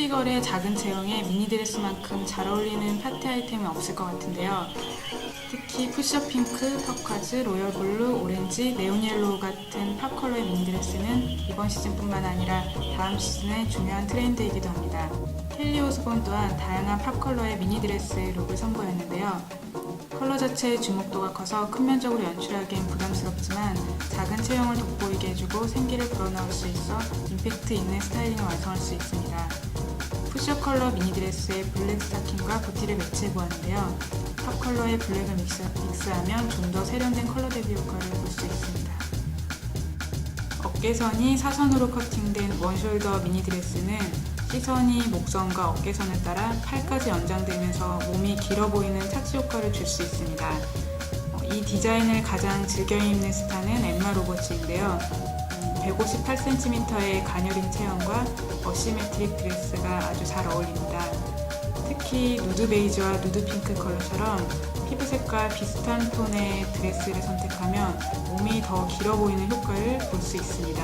뽀띠걸의 작은 체형에 미니드레스만큼 잘 어울리는 파티 아이템은 없을 것 같은데요. 특히 푸셔 핑크, 터카즈, 로열 블루, 오렌지, 네온 옐로우 같은 팝 컬러의 미니드레스는 이번 시즌뿐만 아니라 다음 시즌의 중요한 트렌드이기도 합니다. 켈리 오스본 또한 다양한 팝 컬러의 미니드레스 룩을 선보였는데요. 컬러 자체의 주목도가 커서 큰 면적으로 연출하기엔 부담스럽지만 작은 체형을 돋보이게 해주고 생기를 불어넣을 수 있어 임팩트 있는 스타일링을 완성할 수 있습니다. 푸셔 컬러 미니드레스에 블랙 스타킹과 보티를 매치해 보았는데요. 팝 컬러의 블랙을 믹스, 믹스 하면 좀 더 세련된 컬러 대비 효과를 볼 수 있습니다. 어깨선이 사선으로 커팅된 원숄더 미니드레스는 시선이 목선과 어깨선을 따라 팔까지 연장되면서 몸이 길어 보이는 착시 효과를 줄 수 있습니다. 어, 이 디자인을 가장 즐겨 입는 스타는 엠마 로버츠인데요. 158cm의 가녀린 체형과 어시메트릭 드레스가 아주 잘 어울립니다. 특히 누드 베이지와 누드 핑크 컬러처럼 피부색과 비슷한 톤의 드레스를 선택하면 몸이 더 길어 보이는 효과를 볼 수 있습니다.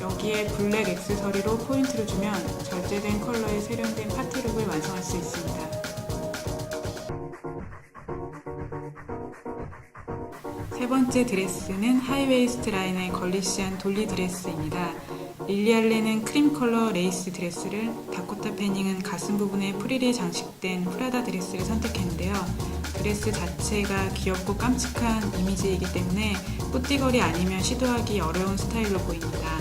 여기에 블랙 액세서리로 포인트를 주면 절제된 컬러의 세련된 파티룩을 완성할 수 있습니다. 세 번째 드레스는 하이웨이스트 라인의 걸리시한 돌리 드레스입니다. 릴리 알렌은 크림 컬러 레이스 드레스를, 다코타 패닝은 가슴 부분에 프릴이 장식된 프라다 드레스를 선택했는데요. 드레스 자체가 귀엽고 깜찍한 이미지이기 때문에 뿌띠걸이 아니면 시도하기 어려운 스타일로 보입니다.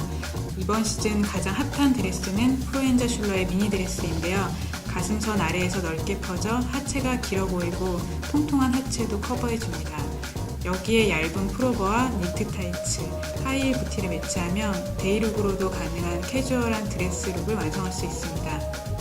이번 시즌 가장 핫한 드레스는 프로엔자 슐러의 미니 드레스인데요. 가슴선 아래에서 넓게 퍼져 하체가 길어 보이고 통통한 하체도 커버해줍니다. 여기에 얇은 프로버와 니트 타이츠, 하이힐 부티를 매치하면 데이룩으로도 가능한 캐주얼한 드레스 룩을 완성할 수 있습니다.